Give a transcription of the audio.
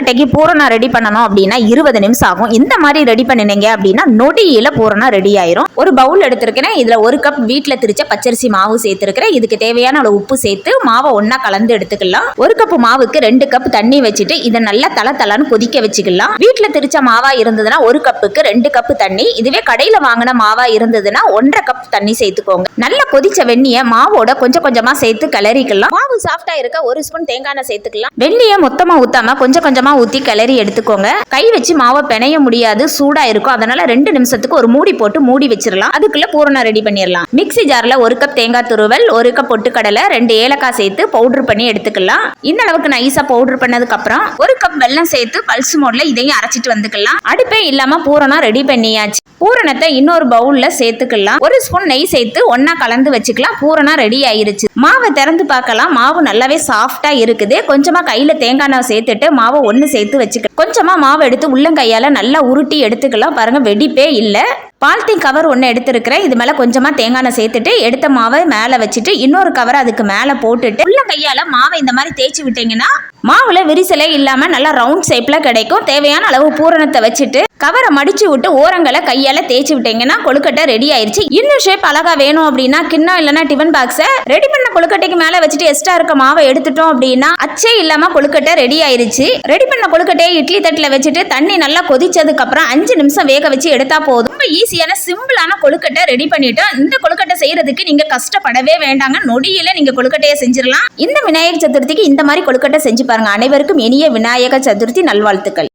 கொழுக்கட்டைக்கு பூரணம் ரெடி பண்ணணும் அப்படின்னா இருபது நிமிஷம் ஆகும். இந்த மாதிரி ரெடி பண்ணினீங்க அப்படின்னா நொடியில பூரணம் ரெடி ஆயிரும். ஒரு பவுல் எடுத்திருக்கிறேன். இதுல ஒரு கப் வீட்டில் திரிச்ச பச்சரிசி மாவு சேர்த்திருக்கிறேன். இதுக்கு தேவையான அளவு உப்பு சேர்த்து மாவை ஒன்னா கலந்து எடுத்துக்கலாம். ஒரு கப் மாவுக்கு ரெண்டு கப் தண்ணி வச்சுட்டு இதை நல்லா தல தலன்னு கொதிக்க வச்சுக்கலாம். வீட்டில் திரிச்ச மாவா இருந்ததுன்னா ஒரு கப்புக்கு ரெண்டு கப் தண்ணி. இதுவே கடையில வாங்கின மாவா இருந்ததுன்னா ஒன்றரை கப் தண்ணி சேர்த்துக்கோங்க. நல்லா கொதிச்ச வெந்நிய மாவோட கொஞ்சம் கொஞ்சமா சேர்த்து கிளறிக்கலாம். மாவு சாஃப்டா இருக்க ஒரு ஸ்பூன் தேங்காய் எண்ணெய் சேர்த்துக்கலாம். வெண்ணிய மொத்தமா ஊத்தாம கொஞ்சம் கொஞ்சமா ஊத்தி கிளறி எடுத்துக்கோங்க. கை வச்சு மாவை பிணைய முடியாது சூடா இருக்கும். அதனால ரெண்டு நிமிஷத்துக்கு ஒரு மூடி போட்டு மூடி வச்சிடலாம் அதுக்குள்ள பூரணம் ரெடி பண்ணிடலாம் மிக்ஸி ஜார்ல ஒரு கப் தேங்காய் துருவல் ஒரு கப் பொட்டுக்கடலை ரெண்டு ஏலக்காய் சேர்த்து பவுடர் பண்ணி எடுத்துக்கலாம். இந்த அளவுக்கு நைஸா பவுடர் பண்ணதுக்கு அப்புறம் ஒரு கப் வெல்லம் சேர்த்து பல்ஸ் மோட்ல இதையும் அரைச்சிட்டு வந்துக்கலாம். அடுப்பே இல்லாம பூரணம் ரெடி பண்ணியாச்சு. பூரணத்தை இன்னொரு பவுல்ல சேர்த்துக்கலாம். ஒரு ஸ்பூன் நெய் சேர்த்து ஒன்றா கலந்து வச்சுக்கலாம். பூரணம் ரெடி ஆயிருச்சு. மாவை திறந்து பார்க்கலாம். மாவு நல்லாவே சாஃப்டா இருக்குது. கொஞ்சமா கையில தேங்காய் சேர்த்துட்டு மாவை ஒண்ணு சேர்த்து வச்சுக்க கொஞ்சமா மாவு எடுத்து உள்ளங்கையால நல்லா உருட்டி எடுத்துக்கலாம். பாருங்க வெடிப்பே இல்லை. பால்த்தீன் கவர் ஒன்று எடுத்திருக்கிறேன். இது மேலே கொஞ்சமாக தேங்காய் எண்ணெய் சேர்த்துட்டு எடுத்த மாவை மேலே வச்சுட்டு இன்னொரு கவர் அதுக்கு மேலே போட்டுட்டு உள்ளங்கையால் மாவை இந்த மாதிரி தேய்ச்சி விட்டீங்கன்னா மாவில் விரிசலே இல்லாமல் நல்லா ரவுண்ட் ஷேப்பில் கிடைக்கும். தேவையான அளவு பூரணத்தை வச்சுட்டு கவரை மடிச்சு விட்டு ஓரங்களை கையால் தேய்ச்சி விட்டீங்கன்னா கொழுக்கட்டை ரெடி ஆயிருச்சு. இன்னும் ஷேப் அழகா வேணும் அப்படின்னா கிண்ணம் இல்லைன்னா டிஃபன் பாக்ஸை ரெடி பண்ண கொழுக்கட்டைக்கு மேலே வச்சுட்டு எக்ஸ்ட்ரா இருக்க மாவை எடுத்துட்டோம் அப்படின்னா அச்சே இல்லாமல் கொழுக்கட்டை ரெடி ஆயிருச்சு. ரெடி பண்ண கொழுக்கட்டையை இட்லி தட்டில் வச்சுட்டு தண்ணி நல்லா கொதிச்சதுக்கு அப்புறம் அஞ்சு நிமிஷம் வேக வச்சு எடுத்தா போதும். ரொம்ப ஈஸியான சிம்பிளான கொழுக்கட்டை ரெடி பண்ணிட்டோம் இந்த கொழுக்கட்டை செய்யறதுக்கு நீங்க கஷ்டப்படவே வேண்டாங்க. நொடியில நீங்க கொழுக்கட்டையை செஞ்சிடலாம். இந்த விநாயகர் சதுர்த்திக்கு இந்த மாதிரி கொழுக்கட்டை செஞ்சு பாருங்க. அனைவருக்கும் இனிய விநாயகர் சதுர்த்தி நல்வாழ்த்துக்கள்.